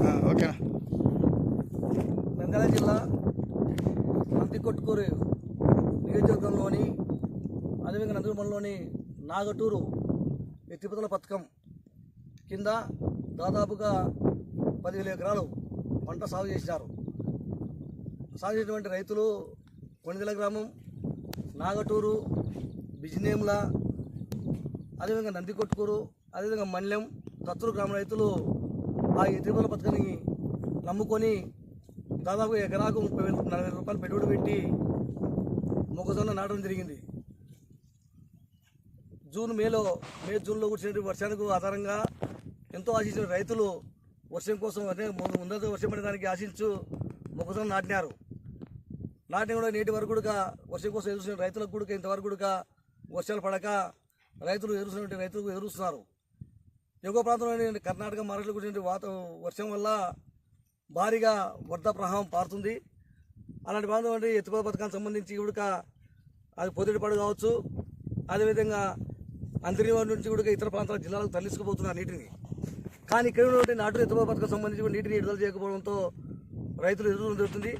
Ah, ఓకేనా నంద్యాల జిల్లా మంతికొట్టుకూరు నియోజకవర్గంలోని అదేవిధంగా నాగటూరు ఎత్తిపోతల పథకం కింద దాదాపుగా పదివేల ఎకరాలు పంట సాగు చేసినారు. సాగు చేసినటువంటి రైతులు కొనిదెల గ్రామం నాగటూరు బిజినేముల అదేవిధంగా నందికొట్టుకూరు అదేవిధంగా మన్యం తత్తులు గ్రామ రైతులు ఆ ఎత్తిపోతల పథకాన్ని నమ్ముకొని దాదాపు ఎకరాకు ముప్పై వేల నలభై రూపాయలు పెట్టుబడి పెట్టి మొక్కజొన్న నాటడం జరిగింది. జూన్ మేలో మే జూన్లో కూర్చున్న వర్షానికి ఆధారంగా ఎంతో ఆశించిన రైతులు వర్షం కోసం అదే ముందు- వర్షం పడడానికి ఆశించు మొక్కజొన్న నాటినారు. నాటిన కూడా నేటి వరకు కూడా వర్షం కోసం ఎదురుస్తున్న రైతులకు కూడా ఇంతవరకు కూడా వర్షాలు పడక రైతులు ఎదురుస్తున్న రైతులకు ఎదురుస్తున్నారు ఎగువ ప్రాంతంలోని కర్ణాటక మహారాష్ట్ర గురించి వాత వర్షం వల్ల భారీగా వరద ప్రవాహం పారుతుంది. అలాంటి ప్రాంతం అంటే ఎత్తుకోల పథకానికి సంబంధించి కూడా అది పొద్దుటిపాడు కావచ్చు. అదేవిధంగా అంతర్నివాడి నుంచి కూడా ఇతర ప్రాంతాల జిల్లాలకు తరలిసుకుపోతున్నారు నీటిని. కానీ ఇక్కడ ఉన్నటువంటి నాటు ఎత్తుకోల పథకం సంబంధించి నీటిని విడుదల చేయకపోవడంతో రైతులు ఎదురు జరుగుతుంది.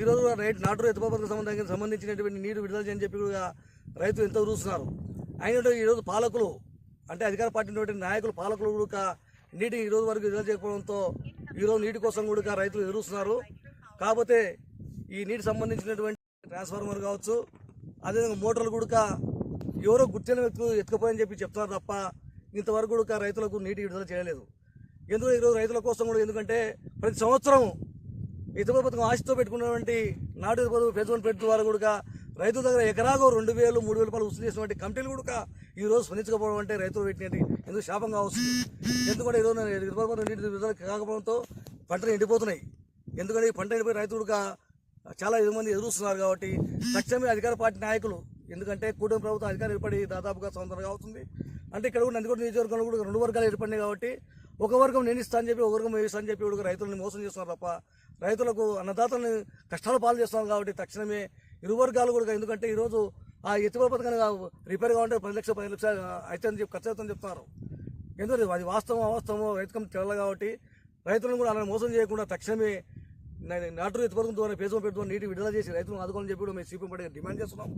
ఈరోజు రోజు రైతు నాటు ఎత్తుకోల పథకం సంబంధానికి సంబంధించినటువంటి నీరు విడుదల చేయని చెప్పి కూడా రైతులు ఎంతో చూస్తున్నారు. అయినట్టు ఈరోజు పాలకులు అంటే అధికార పార్టీ నాయకులు పాలకులు కూడా నీటి ఈ రోజు వరకు విడుదల చేయకపోవడంతో ఈరోజు నీటి కోసం కూడా రైతులు ఎదురుస్తున్నారు కాకపోతే ఈ నీటి సంబంధించినటువంటి ట్రాన్స్ఫార్మర్ కావచ్చు అదేవిధంగా మోటార్లు కూడా ఎవరో గుర్తిన వ్యక్తులు ఎత్తుకుపోయని చెప్పి చెప్తున్నారు తప్ప ఇంతవరకు కూడా రైతులకు నీటి విడుదల చేయలేదు. ఎందుకు ఈరోజు రైతుల కోసం కూడా ఎందుకంటే ప్రతి సంవత్సరం ఇతర పథకం ఆశతో పెట్టుకున్నటువంటి నాటు పథకం పెట్టుబడి పెట్టు ద్వారా కూడా రైతుల దగ్గర ఎకరాకు రెండు వేలు మూడు వేల రూపాయలు వసూలు చేసినటువంటి కంపెనీలు కూడా ఈ రోజు స్పందించకపోవడం అంటే రైతులు పెట్టినది ఎందుకు శాపం కావచ్చు? ఎందుకంటే ఈరోజు ఇతర పథకం నీటి విడుదల కాకపోవడంతో పంటలు ఎండిపోతున్నాయి. ఎందుకంటే ఈ పంట ఎండిపోయి రైతులు చాలా ఐదు మంది ఎదురుస్తున్నారు కాబట్టి తక్షణమే అధికార పార్టీ నాయకులు ఎందుకంటే కూటమి ప్రభుత్వం అధికారం ఏర్పడి దాదాపుగా సంవత్సరం అవుతుంది. అంటే ఇక్కడ కూడా నందికొండ నియోజకవర్గంలో కూడా రెండు వర్గాలు ఏర్పడినాయి కాబట్టి ఒక వర్గం నేను ఇస్తా అని చెప్పి ఒక వర్గం వేస్తా అని చెప్పి కూడా రైతులను మోసం చేస్తున్నారు తప్ప రైతులకు అన్నదాతలను కష్టాలు పాలు చేస్తున్నారు కాబట్టి తక్షణమే ఇరు వర్గాలు కూడా ఎందుకంటే ఈరోజు ఆ ఎత్తుబడి పథకాన్ని రిపేర్ కావాలంటే పది లక్షలు పది లక్షలు అయితే అని చెప్పి ఖర్చు అవుతుందని చెప్తున్నారు. ఎందుకంటే అది? వాస్తవం అవాస్తవం రైతుకం తెల్ల కాబట్టి రైతులను కూడా అలా మోసం చేయకుండా తక్షణమే నాటు ఎత్తుపథకం ద్వారా పేదం పెట్టుకుని నీటి విడుదల చేసి రైతులను ఆదుకోవాలని చెప్పి కూడా మేము సీపీ పార్టీగా డిమాండ్ చేస్తున్నాం.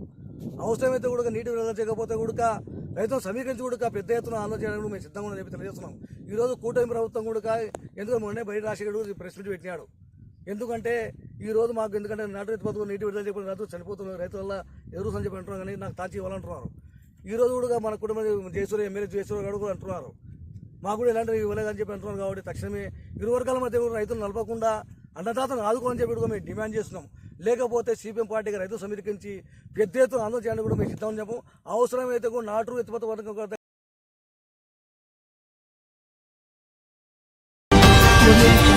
అవసరమైతే కూడా నీటి విడుదల చేయకపోతే కూడా రైతులు సమీకరించి కూడా పెద్ద ఎత్తున ఆందోళన చేయడానికి మేము సిద్ధంగా ఉన్నామని చెప్పి తెలియజేస్తున్నాం. ఈరోజు కూటమి ప్రభుత్వం కూడా ఎందుకంటే మొన్నే బయట రాజశేఖర్ ప్రెస్ మీట్ పెట్టినాడు. ఎందుకంటే ఈ రోజు మాకు ఎందుకంటే నాటు ఎత్తుపథకం నీటి విడుదల చెప్పిన రైతులు చనిపోతున్నారు. రైతుల వల్ల ఎదురు చెప్పి అంటున్నారు కానీ నాకు తాచి ఇవ్వాలంటున్నారు ఈ రోజు కూడా మన కుటుంబ జయసూర్య ఎమ్మెల్యే జయసూర్య గారు కూడా అంటున్నారు. మాకు కూడా ఇలాంటివి ఇవ్వలేదని చెప్పి అంటున్నారు కాబట్టి తక్షణమే ఇరు వర్గాల మధ్య రైతులు నలపకుండా అన్నదాతను ఆదుకోని చెప్పి కూడా మేము డిమాండ్ చేస్తున్నాం. లేకపోతే సిపిఎం పార్టీకి రైతు సమీకరించి పెద్ద ఎత్తున ఆందోళన చేయాలని కూడా మేము సిద్ధం చెప్పం అవసరమైతే కూడా నాటు ఎత్తుపత్తి వర్గం Thank.